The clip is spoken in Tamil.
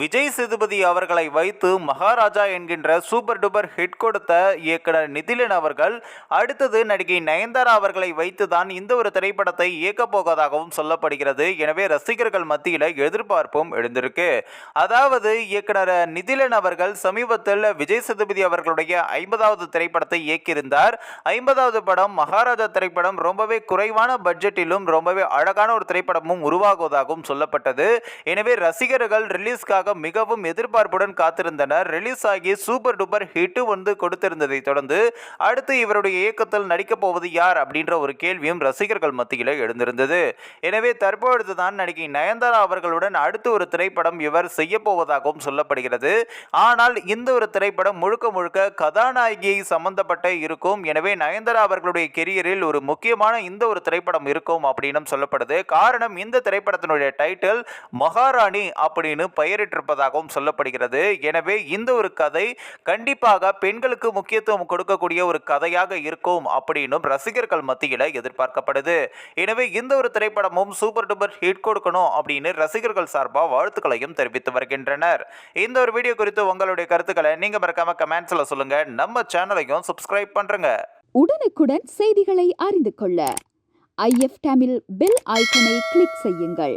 விஜய் சேதுபதி அவர்களை வைத்து மகாராஜா என்கின்ற சூப்பர் டூப்பர் ஹிட் கொடுத்த இயக்குனர் நிதிலன் அவர்கள் அடுத்தது நடிகை நயன்தாரா அவர்களை வைத்து தான் இந்த ஒரு திரைப்படத்தை இயக்கப் போவதாகவும் சொல்லப்படுகிறது. எனவே ரசிகர்கள் மத்தியில் எதிர்பார்ப்பும் எழுந்திருக்கு. அதாவது இயக்குனர் நிதிலன் அவர்கள் சமீபத்தில் விஜய் சேதுபதி அவர்களுடைய ஐம்பதாவது திரைப்படத்தை இயக்கியிருந்தார். ஐம்பதாவது படம் மகாராஜா திரைப்படம் ரொம்பவே குறைவான பட்ஜெட்டிலும் ரொம்பவே அழகான ஒரு திரைப்படமும் உருவாகுவதாகவும் சொல்லப்பட்டது. எனவே ரசிகர்கள் ரிலீஸ்க்காக மிகவும் எதிர்பார்ப்புடன் காத்திருந்தனர். ரிலீஸ் ஆகி சூப்பர் டூப்பர் ஹிட் வந்து கொடுத்திருந்ததை தொடர்ந்து அடுத்து இவருடைய இயக்கத்தில் நடிக்கப் போவது யார் அப்படின்ற ஒரு கேள்வியும் ரசிகர்கள் மத்தியில் எழுந்திருந்தது. எனவே தற்பொழுது தான் நடிகை நயன்தாரா அவர்களுடன் அடுத்து ஒரு திரைப்படம் இவர் செய்ய போவதாகவும் சொல்லப்படுகிறது. ஆனால் இந்த ஒரு திரைப்படம் முழுக்க முழுக்க கதாநாயகியை சம்பந்தப்பட்ட இருக்கும். எனவே நயன்தாரா அவர்களுடைய கெரியரில் ஒரு முக்கியமான இந்த ஒரு திரைப்படம் இருக்கும் அப்படின்னு சொல்லப்படுது. காரணம் இந்த திரைப்படத்தினுடைய டைட்டில் மகாராணி அப்படின்னு பெயரிட்டிருப்பதாகவும் சொல்லப்படுகிறது. எனவே இந்த ஒரு கதை கண்டிப்பாக பெண்களுக்கு முக்கியத்துவம் கொடுக்கக்கூடிய ஒரு கதையாக இருக்கும் அப்படின்னும் ரசிகர்கள் மத்தியில் எதிர்பார்க்கப்படுது. எனவே இந்த ஒரு திரைப்படமும் சூப்பர் டூப்பர் ஹிட் கொடுக்கணும் அப்படின்னு ரசிகர்கள் சார்பாக வாழ்த்துக்களையும் தெரிவித்து வருகின்றனர். இந்த ஒரு வீடியோ குறித்து உங்களுடைய கருத்துக்களை நீங்க மறக்காம கமெண்ட்ஸ்ல சொல்லுங்க. நம்ம சேனலையும் சப்ஸ்கிரைப் பண்றங்க. உடனுக்குடன் செய்திகளை அறிந்து கொள்ள ஐஎஃப் டேமில் பெல் ஐக்கனை கிளிக் செய்யுங்கள்.